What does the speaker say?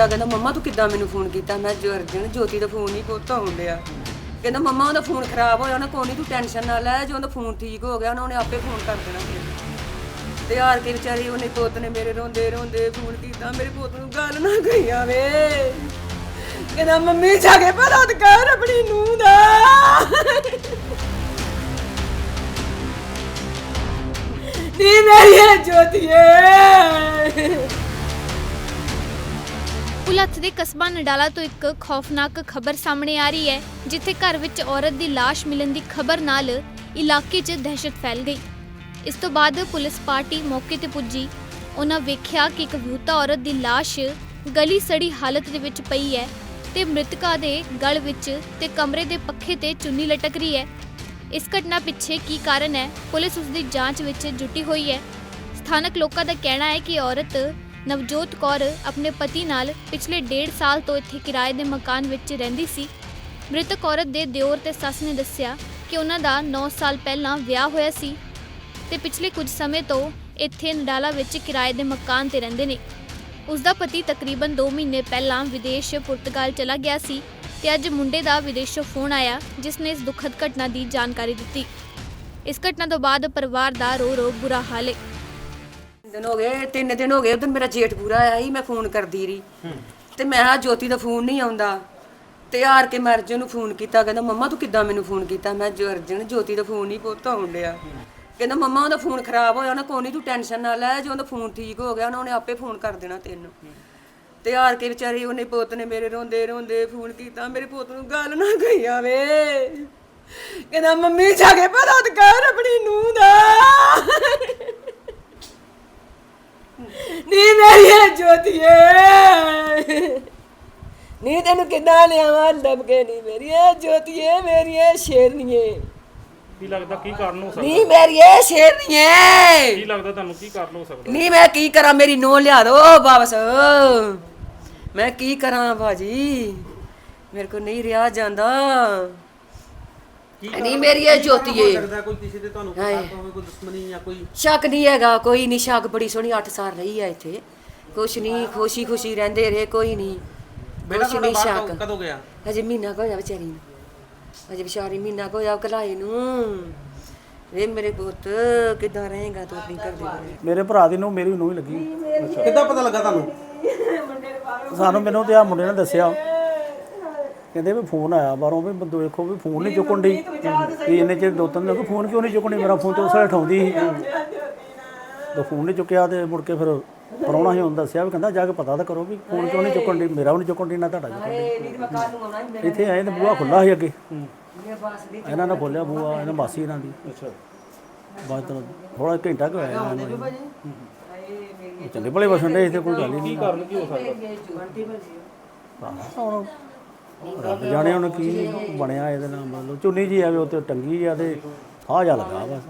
ਕੀਤਾ, ਕਹਿੰਦਾ, ਮੰਮਾ, ਤੂੰ ਕਿੱਦਾਂ ਮੈਨੂੰ ਫੋਨ ਕੀਤਾ? ਮੈਂ ਜੋ ਜੋਤੀ ਦਾ ਫੋਨ ਹੀ ਪੁੱਤ ਆਉਣ ਡਿਆ। ਕਹਿੰਦਾ, ਮੰਮਾ, ਉਹਦਾ ਫੋਨ ਖਰਾਬ ਹੋਇਆ, ਉਹਨੇ ਕੋਈ ਨਹੀਂ ਤੂੰ ਟੈਨਸ਼ਨ ਨਾ ਲੈ, ਜੇ ਉਹਦਾ ਫੋਨ ਠੀਕ ਹੋ ਗਿਆ, ਉਹਨਾਂ ਉਹਨੇ ਆਪੇ ਫੋਨ ਕਰ ਦੇਣਾ ਫਿਰ। ਤੇ ਹਾਰ ਕੇ ਵਿਚਾਰੀ, ਉਹਨੇ ਪੁੱਤ ਨੇ ਮੇਰੇ ਰੋਂਦੇ ਰੋਂਦੇ ਫੋਨ ਕੀਤਾ, ਮੇਰੇ ਪੁੱਤ ਨੂੰ ਗੱਲ ਨਾ ਕਹੀ ਆਵੇ। ਕਹਿੰਦਾ, ਮੰਮੀ, ਜਾ ਕੇ ਭਲਾ ਕਰ ਆਪਣੀ ਨੂੰਹ ਦਾ। ਨੀ ਮੇਰੀ ਜੋਤੀਏ ਪੁਲੱਥ ਦੇ ਕਸਬਾ ਨਡਾਲਾ ਤੋਂ ਇੱਕ ਖੌਫਨਾਕ ਖਬਰ ਸਾਹਮਣੇ ਆ ਰਹੀ ਹੈ, ਜਿੱਥੇ ਘਰ ਵਿੱਚ ਔਰਤ ਦੀ ਲਾਸ਼ ਮਿਲਣ ਦੀ ਖਬਰ ਨਾਲ ਇਲਾਕੇ 'ਚ ਦਹਿਸ਼ਤ ਫੈਲ ਗਈ। ਇਸ ਤੋਂ ਬਾਅਦ ਪੁਲਿਸ ਪਾਰਟੀ ਮੌਕੇ ਤੇ ਪੁੱਜੀ। ਉਹਨਾਂ ਵੇਖਿਆ ਕਿ ਇੱਕ ਵਿਆਹੁਤਾ ਔਰਤ ਦੀ ਲਾਸ਼ ਗਲੀ ਸੜੀ ਹਾਲਤ ਦੇ ਵਿੱਚ ਪਈ ਹੈ ਤੇ ਮ੍ਰਿਤਕਾ ਦੇ ਗਲ ਵਿੱਚ ਤੇ ਕਮਰੇ ਦੇ ਪੱਖੇ ਤੇ ਚੁੰਨੀ ਲਟਕ ਰਹੀ ਹੈ। ਇਸ ਘਟਨਾ ਪਿੱਛੇ ਕੀ ਕਾਰਨ ਹੈ, ਪੁਲਿਸ ਉਸ ਦੀ ਜਾਂਚ ਵਿੱਚ ਜੁਟੀ ਹੋਈ ਹੈ। ਸਥਾਨਕ ਲੋਕਾਂ ਦਾ ਕਹਿਣਾ ਹੈ ਕਿ ਔਰਤ ਨਵਜੋਤ ਕੌਰ ਆਪਣੇ ਪਤੀ ਨਾਲ ਪਿਛਲੇ 1.5 ਸਾਲ ਤੋਂ ਇੱਥੇ ਕਿਰਾਏ ਦੇ ਮਕਾਨ ਵਿੱਚ ਰਹਿੰਦੀ ਸੀ। ਮ੍ਰਿਤਕ ਔਰਤ ਦੇ ਦਿਓਰ ਤੇ ਸੱਸ ਨੇ ਦੱਸਿਆ ਕਿ ਉਹਨਾਂ ਦਾ 9 ਸਾਲ ਪਹਿਲਾਂ ਵਿਆਹ ਹੋਇਆ ਸੀ ਤੇ ਪਿਛਲੇ ਕੁਝ ਸਮੇਂ ਤੋਂ ਇੱਥੇ ਨਡਾਲਾ ਵਿੱਚ ਕਿਰਾਏ ਦੇ ਮਕਾਨ ਤੇ ਰਹਿੰਦੇ ਨੇ। ਉਸ ਦਾ ਪਤੀ ਤਕਰੀਬਨ 2 ਮਹੀਨੇ ਪਹਿਲਾਂ ਵਿਦੇਸ਼ ਪੁਰਤਗਾਲ ਚਲਾ ਗਿਆ ਸੀ ਤੇ ਅੱਜ ਮੁੰਡੇ ਦਾ ਵਿਦੇਸ਼ੋਂ ਫੋਨ ਆਇਆ, ਜਿਸ ਨੇ ਇਸ ਦੁਖਦ ਘਟਨਾ ਦੀ ਜਾਣਕਾਰੀ ਦਿੱਤੀ। ਇਸ ਘਟਨਾ ਤੋਂ ਬਾਅਦ ਪਰਿਵਾਰ ਦਾ ਰੋ ਰੋ ਬੁਰਾ ਹਾਲ ਹੈ ਦਿਨ ਹੋ ਗਏ ਤਿੰਨ ਦਿਨ ਹੋ ਗਏ ਉਦੋਂ ਮੇਰਾ ਜੇਠ ਪੂਰਾ ਆਇਆ ਸੀ ਮੈਂ ਫੋਨ ਕਰਦੀ ਰਹੀ। ਤੇ ਮੈਂ ਆ ਜੋਤੀ ਦਾ ਫੋਨ ਨਹੀਂ ਆਉਂਦਾ। ਤੇ ਹਾਰ ਕੇ ਮੈਂ ਅਰਜਨ ਨੂੰ ਫੋਨ ਕੀਤਾ ਕਹਿੰਦਾ ਮੰਮਾ ਤੂੰ ਕਿੱਦਾਂ ਮੈਨੂੰ ਫੋਨ ਕੀਤਾ? ਮੈਂ ਜੋ ਅਰਜਨ ਜੋਤੀ ਦਾ ਫੋਨ ਨਹੀਂ ਪੁੱਤ ਆਉਣ ਡਿਆ। ਕਹਿੰਦਾ ਮੰਮਾ ਉਹਦਾ ਫੋਨ ਖਰਾਬ ਹੋਇਆ ਉਹਨੇ ਕੋਈ ਨਹੀਂ ਤੂੰ ਟੈਨਸ਼ਨ ਨਾ ਲੈ ਜੇ ਉਹਦਾ ਫੋਨ ਠੀਕ ਹੋ ਗਿਆ ਉਹਨਾਂ ਉਹਨੇ ਆਪੇ ਫੋਨ ਕਰ ਦੇਣਾ ਤੈਨੂੰ। ਤੇ ਹਾਰ ਕੇ ਵਿਚਾਰੀ ਉਹਨੇ ਪੁੱਤ ਨੇ ਮੇਰੇ ਰੋਂਦੇ ਰੋਂਦੇ ਫੋਨ ਕੀਤਾ ਮੇਰੇ ਪੁੱਤ ਨੂੰ ਗੱਲ ਨਾ ਕਹੀ ਆਵੇ। ਕਹਿੰਦਾ ਮੰਮੀ ਜਾ ਕੇ ਭਲਾ ਤੇ ਕਰ ਆਪਣੀ ਨੂੰਹ ਦਾ ਨੀ ਮੇਰੀ ਜੋਤੀਏ ਨੀ ਤੈਨੂੰ ਕਿੱਦਾਂ ਲਿਆਵਾਂ ਲੱਭ ਕੇ ਨੀ ਮੇਰੀ ਜੋਤੀਏ ਮੇਰੀ ਸ਼ੇਰਨੀਏ ਕੀ ਲੱਗਦਾ ਕੀ ਕਾਰਨ ਹੋ ਸਕਦਾ? ਨੀ ਮੇਰੀ ਸ਼ੇਰਨੀਏ ਕੀ ਲੱਗਦਾ ਤੁਹਾਨੂੰ ਕੀ ਕਾਰਨ ਹੋ ਸਕਦਾ? ਨੀ ਮੈਂ ਕੀ ਕਰਾਂ ਮੇਰੀ ਨੋ ਲਿਆ ਦੋ ਵਾਪਸ। ਮੈਂ ਕੀ ਕਰਾਂ ਬਾਜੀ ਮੇਰੇ ਕੋ ਨਹੀਂ ਰਿਹਾ ਜਾਂਦਾ। ਨੀ ਮੇਰੀ ਇਹ ਜੋਤੀਏ ਲੱਗਦਾ ਕੋਈ ਕਿਸੇ ਦੇ ਤੁਹਾਨੂੰ ਹਾਏ। ਪਤਾ ਹੋਵੇ ਕੋਈ ਦੁਸ਼ਮਣੀ ਜਾਂ ਕੋਈ ਸ਼ੱਕ ਨਹੀਂ ਹੈਗਾ ਕੋਈ ਨਹੀਂ ਸ਼ੱਕ ਬੜੀ ਸੋਹਣੀ 8 ਸਾਲ ਰਹੀ ਹੈ ਇੱਥੇ। ਕੁਛ ਨਹੀਂ ਖੁਸ਼ੀ ਖੁਸ਼ੀ ਰਹਿੰਦੇ ਰਹੇ ਕੋਈ ਨਹੀਂ ਬੇਟਾ ਕੁਛ ਤੁਹਾਡਾ ਨਹੀਂ ਬਾਹਰ ਸ਼ੱਕ। ਕਦੋਂ- ਗਿਆ? ਅਜੇ ਮਹੀਨਾ ਕੁ ਹੋਇਆ ਵਿਚਾਰੀ ਨੂੰ। ਅਜੇ ਵਿਚਾਰੀ ਮਹੀਨਾ ਕੁ ਹੋਇਆ ਕਲਾਈ ਨੂੰ। ਵੇ ਮੇਰੇ ਪੁੱਤ ਕਿੱਦਾਂ ਰਹੇਗਾ ਤੂੰ ਆਪਣੀ ਘਰ ਦੇ ਬਾਰੇ? ਮੇਰੇ ਭਰਾ ਦੀ ਨੂੰ ਮੇਰੀ ਨੂੰ ਹੀ ਲੱਗੀ। ਕਿੱਦਾਂ ਪਤਾ ਲੱਗਾ ਤੁਹਾਨੂੰ? ਸਾਨੂੰ ਮੈਨੂੰ ਤੇ ਆ ਮੁੰਡੇ ਨੇ ਦੱਸਿਆ। ਕਹਿੰਦੇ ਵੀ ਫੋਨ ਆਇਆ ਬਾਹਰੋਂ ਵੀ ਬੰਦੋ ਵੇਖੋ ਵੀ ਫੋਨ ਨਹੀਂ ਚੁੱਕਣ ਦੀ ਵੀ ਇੰਨੇ ਚਿਰ ਦੋ ਤਿੰਨ ਦਿਨ ਫੋਨ ਕਿਉਂ ਨਹੀਂ ਚੁੱਕਣੀ? ਮੇਰਾ ਫੋਨ ਤੇ ਉਸ ਵੇਲੇ ਉਠਾਉਂਦੀ ਸੀ। ਤਾਂ ਫੋਨ ਨਹੀਂ ਚੁੱਕਿਆ ਤੇ ਮੁੜ ਕੇ ਫਿਰ ਪਰੌਣਾ ਸੀ ਉਹਨੂੰ ਦੱਸਿਆ ਵੀ ਕਹਿੰਦਾ ਜਾ ਕੇ ਪਤਾ ਤਾਂ ਕਰੋ ਵੀ ਫੋਨ ਕਿਉਂ ਨਹੀਂ ਚੁੱਕਣ ਦੀ ਮੇਰਾ ਵੀ ਨਹੀਂ ਚੁੱਕਣ ਦੀ ਨਾ ਤੁਹਾਡਾ ਚੁੱਕਣ ਦੀ ਇੱਥੇ ਆਏ ਤੇ ਬੂਹਾ ਖੁੱਲਾ ਸੀ ਅੱਗੇ। ਇਹਨਾਂ ਨੇ ਖੋਲਿਆ ਬੂਹਾ ਇਹਨਾਂ ਮਾਸੀ ਇਹਨਾਂ ਦੀ। ਅੱਛਾ। ਬਾਅਦ ਤੋਂ ਥੋੜਾ ਘੰਟਾ ਕੁ ਹੋਇਆ ਇਹਨਾਂ ਨੂੰ। ਚੰਗੇ ਭਲੇ ਵਸਣ ਦੇ ਇੱਥੇ ਕੋਈ ਗੱਲ ਹੀ ਨਹੀਂ। ਕਾਰਨ ਕੀ ਹੋ ਸਕਦਾ? ਹੁਣ ਰੱਬ ਜਾਣੇ ਹੁਣ ਕੀ ਬਣਿਆ ਇਹਦੇ ਨਾਲ ਮਤਲਬ ਚੁੰਨੀ ਜੀ ਆਵੇ ਉੱਤੇ ਟੰਗੀ ਆ ਤੇ ਫਾਹ ਜਾ ਲੱਗਾ ਬਸ।